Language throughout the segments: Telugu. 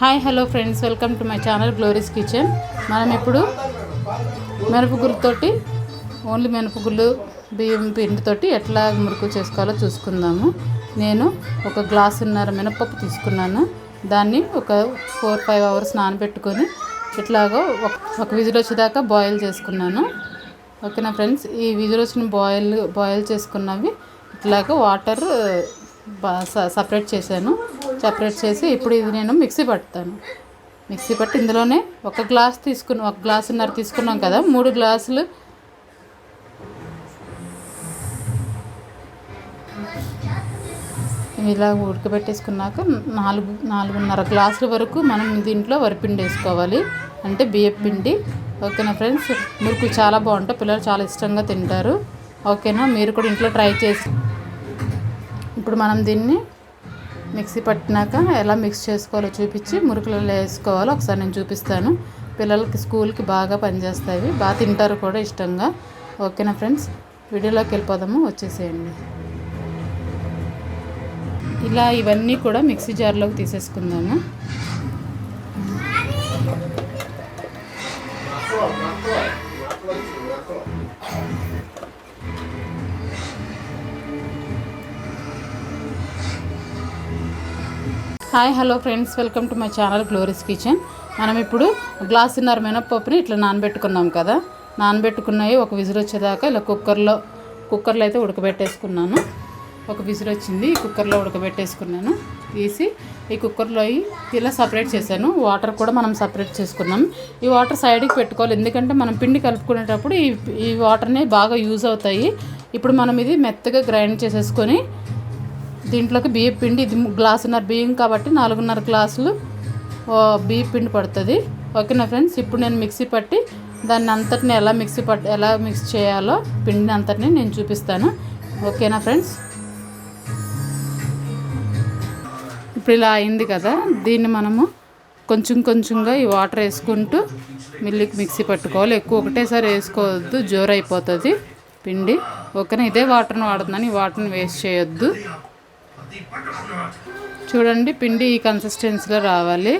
Hi hello friends welcome to my channel Glory's kitchen మనం ఇప్పుడు మినపగుళ్ళతోటి ఓన్లీ మినపగుళ్ళు బియ్యం పిండితోటి ఎట్లా మురుకు చేసుకోవాలో చూసుకుందాము. నేను ఒక గ్లాసున్నర మినపప్పు తీసుకున్నాను. దాన్ని ఒక ఫోర్ ఫైవ్ అవర్స్ నానబెట్టుకొని ఇట్లాగో ఒక ఒక విజిల్ వచ్చేదాకా బాయిల్ చేసుకున్నాను. ఓకేనా ఫ్రెండ్స్ ఈ విజిల్ వచ్చిన బాయిల్ బాయిల్ చేసుకున్నవి ఇట్లాగ వాటర్ సపరేట్ చేశాను. సపరేట్ చేసి ఇప్పుడు ఇది నేను మిక్సీ పడతాను మిక్సీ పట్టి ఇందులోనే ఒక గ్లాస్ తీసుకున్న ఒక గ్లాసున్నర తీసుకున్నాం కదా మూడు గ్లాసులు ఇలా ఉడకబెట్టేసుకున్నాక నాలుగు నాలుగున్నర గ్లాసుల వరకు మనం దీంట్లో వరిపిండి వేసుకోవాలి. అంటే బియ్యం పిండి. ఓకేనా ఫ్రెండ్స్? మురుకు చాలా బాగుంటాయి. పిల్లలు చాలా ఇష్టంగా తింటారు. ఓకేనా? మీరు కూడా ఇంట్లో ట్రై చేసి ఇప్పుడు మనం దీన్ని మిక్సీ పట్టినాక ఎలా మిక్స్ చేసుకోవాలో చూపించి మురుకులలో వేసుకోవాలో ఒకసారి నేను చూపిస్తాను. పిల్లలకి స్కూల్కి బాగా పనిచేస్తాయి. బాగా తింటారు కూడా ఇష్టంగా. ఓకేనా ఫ్రెండ్స్? వీడియోలోకి వెళ్ళిపోదాము. వచ్చేసేయండి. ఇలా ఇవన్నీ కూడా మిక్సీ జార్లోకి తీసేసుకుందాము. Hi hello friends. Welcome to my channel Glory's kitchen. మనం ఇప్పుడు గ్లాసున్నర మినప్పప్పుని ఇట్లా నానబెట్టుకున్నాం కదా. నానబెట్టుకున్నాయి ఒక విజిల్ వచ్చేదాకా ఇలా కుక్కర్లో కుక్కర్లో అయితే ఉడకబెట్టేసుకున్నాను. ఒక విజిల్ వచ్చింది ఈ కుక్కర్లో ఉడకబెట్టేసుకున్నాను. తీసి ఈ కుక్కర్లో ఇలా సపరేట్ చేశాను. వాటర్ కూడా మనం సపరేట్ చేసుకున్నాం. ఈ వాటర్ సైడ్కి పెట్టుకోవాలి. ఎందుకంటే మనం పిండి కలుపుకునేటప్పుడు ఈ ఈ వాటర్ని బాగా యూజ్ అవుతాయి. ఇప్పుడు మనం ఇది మెత్తగా గ్రైండ్ చేసేసుకొని దీంట్లోకి బియ్యం పిండి ఇది గ్లాసున్నర బియ్యం కాబట్టి నాలుగున్నర గ్లాసులు బియ్య పిండి పడుతుంది. ఓకేనా ఫ్రెండ్స్ ఇప్పుడు నేను మిక్సీ పట్టి దాన్ని అంతటిని ఎలా మిక్సీ పట్ ఎలా మిక్స్ చేయాలో పిండిని అంతటిని నేను చూపిస్తాను. ఓకేనా ఫ్రెండ్స్? ఇప్పుడు ఇలా అయింది కదా దీన్ని మనము కొంచెం కొంచెంగా ఈ వాటర్ వేసుకుంటూ మిల్లికి మిక్సీ పట్టుకోవాలి. ఎక్కువ ఒకటేసారి వేసుకోవద్దు జోరు అయిపోతుంది పిండి. ఓకేనా ఇదే వాటర్ని వాడుతున్నాను ఈ వాటర్ని వేస్ట్ చేయొద్దు. చూడండి పిండి ఈ కన్సిస్టెన్సీలో రావాలి.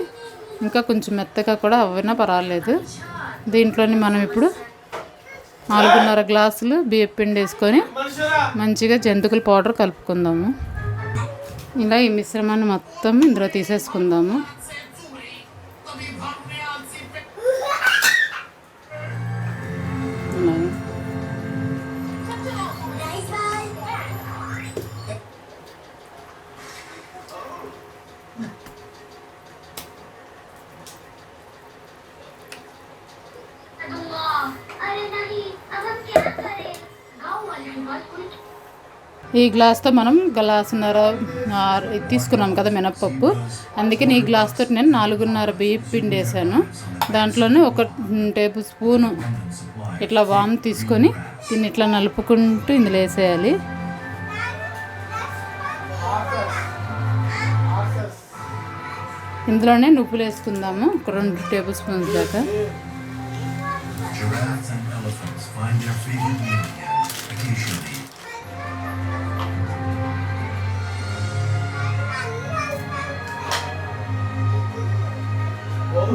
ఇంకా కొంచెం మెత్తగా కూడా అవ్వనా పర్వాలేదు. దీంట్లోని మనం ఇప్పుడు నాలుగున్నర గ్లాసులు బియ్యం పిండి వేసుకొని మంచిగా జంతుకుల పౌడర్ కలుపుకుందాము. ఇలా ఈ మిశ్రమాన్ని మొత్తం ఇందులో తీసేసుకుందాము. ఈ గ్లాస్తో మనం గ్లాసున్నర తీసుకున్నాం కదా మినప్పప్పు. అందుకని ఈ గ్లాస్తో నేను నాలుగున్నర బియ్యం పిండి వేసాను దాంట్లోనే ఒక టేబుల్ స్పూను ఇట్లా వామ్ తీసుకొని దీన్ని ఇట్లా నలుపుకుంటూ ఇందులో వేసేయాలి. ఇందులోనే నువ్వులు వేసుకుందాము ఒక రెండు టేబుల్ స్పూన్స్ దాకా. Elephants find their favorite meal occasionally.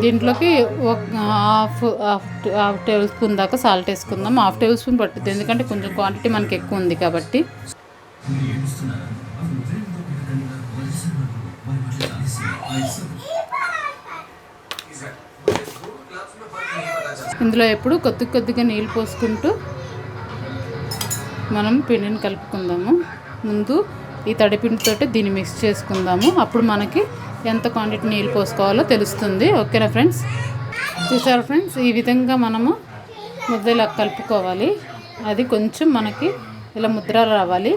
దీంట్లోకి ఒక half half half tablespoon దాకా సాల్ట్ వేసుకుందాం. హాఫ్ టేబుల్ స్పూన్ పట్టుద్ది. ఎందుకంటే కొంచెం క్వాంటిటీ మనకి ఎక్కువ ఉంది కాబట్టి. ఇందులో ఎప్పుడు కొద్ది కొద్దిగా నీళ్ళు పోసుకుంటూ మనం పిండిని కలుపుకుందాము. ముందు ఈ తడిపిండితోటి దీన్ని మిక్స్ చేసుకుందాము. అప్పుడు మనకి ఎంత క్వాంటిటీ నీళ్ళు పోసుకోవాలో తెలుస్తుంది. ఓకేనా ఫ్రెండ్స్ చూసారా ఫ్రెండ్స్ ఈ విధంగా మనము ముద్దలా కలుపుకోవాలి. అది కొంచెం మనకి ఇలా ముద్ర రావాలి.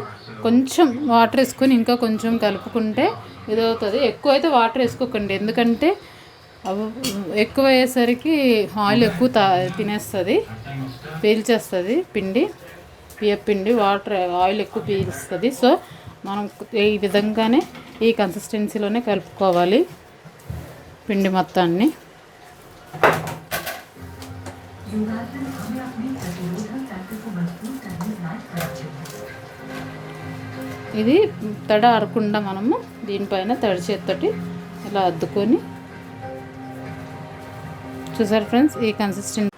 కొంచెం వాటర్ వేసుకొని ఇంకా కొంచెం కలుపుకుంటే ఇదవుతుంది. ఎక్కువ అయితే వాటర్ వేసుకోకండి. ఎందుకంటే ఎక్కువ అయ్యేసరికి ఆయిల్ ఎక్కువ తా తినేస్తుంది పీల్చేస్తుంది పిండి బియ్య పిండి వాటర్ ఆయిల్ ఎక్కువ పీల్స్తుంది. సో మనం ఈ విధంగానే ఈ కన్సిస్టెన్సీలోనే కలుపుకోవాలి పిండి మొత్తాన్ని. ఇది తడ ఆరకుండా మనము దీనిపైన తడి చేత్తోటి ఇలా అద్దుకొని చూసారు ఫ్రెండ్స్ ఈ కన్సిస్టెంట్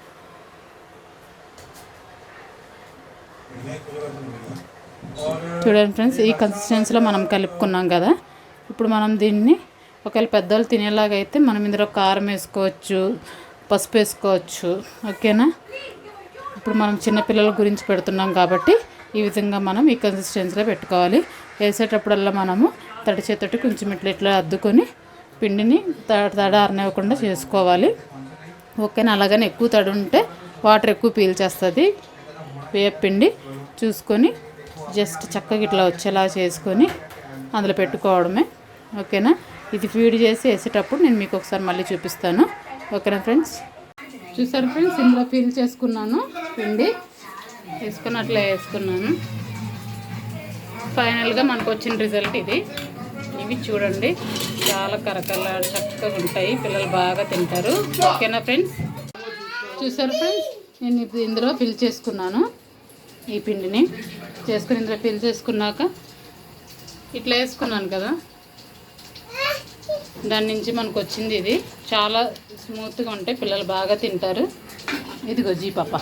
చూడండి ఫ్రెండ్స్ ఈ కన్సిస్టెన్సీలో మనం కలుపుకున్నాం కదా. ఇప్పుడు మనం దీన్ని ఒకవేళ పెద్దవాళ్ళు తినేలాగా అయితే మనం ఇందులో కారం వేసుకోవచ్చు పసుపు వేసుకోవచ్చు ఓకేనా? ఇప్పుడు మనం చిన్నపిల్లల గురించి పెడుతున్నాం కాబట్టి ఈ విధంగా మనం ఈ కన్సిస్టెన్సీలో పెట్టుకోవాలి. వేసేటప్పుడల్లా మనము తడి చేతోటి కొంచెం ఇట్లా ఇట్లా అద్దుకొని పిండిని తడ తడ ఆరనివ్వకుండా చేసుకోవాలి. ఓకేనా అలాగని ఎక్కువ తడి ఉంటే వాటర్ ఎక్కువ పీల్చేస్తుంది. వేపిండి చూసుకొని జస్ట్ చక్కగా ఇట్లా వచ్చేలా చేసుకొని అందులో పెట్టుకోవడమే. ఓకేనా? ఇది ఫీడ్ చేసి వేసేటప్పుడు నేను మీకు ఒకసారి మళ్ళీ చూపిస్తాను. ఓకేనా ఫ్రెండ్స్? చూసారు ఫ్రెండ్స్? ఇందులో ఫీల్ చేసుకున్నాను పిండి. వేసుకున్నట్లే అట్లా వేసుకున్నాను. ఫైనల్గా మనకు వచ్చిన రిజల్ట్ ఇది. ఇవి చూడండి. చాలా కరకల చక్కగా ఉంటాయి. పిల్లలు బాగా తింటారు. ఓకేనా ఫ్రెండ్స్? చూసారు ఫ్రెండ్స్? నేను ఇప్పుడు ఇందులో ఫిల్ చేసుకున్నాను. ఈ పిండిని చేసుకుని ఇందులో ఫిల్ చేసుకున్నాక ఇట్లా వేసుకున్నాను కదా. దాని నుంచి మనకు వచ్చింది ఇది. చాలా స్మూత్గా ఉంటాయి. పిల్లలు బాగా తింటారు. ఇదిగో జీ పాప.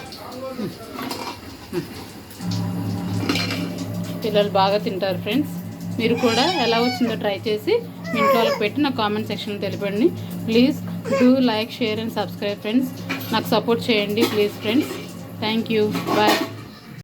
పిల్లలు బాగా తింటారు ఫ్రెండ్స్. మీరు కూడా ఎలా వచ్చిందో ట్రై చేసి ఇంట్లో వాళ్ళకి పెట్టి నా కామెంట్ సెక్షన్లో తెలిపండి. Please do like share and subscribe friends నాకు సపోర్ట్ చేయండి please friends thank you bye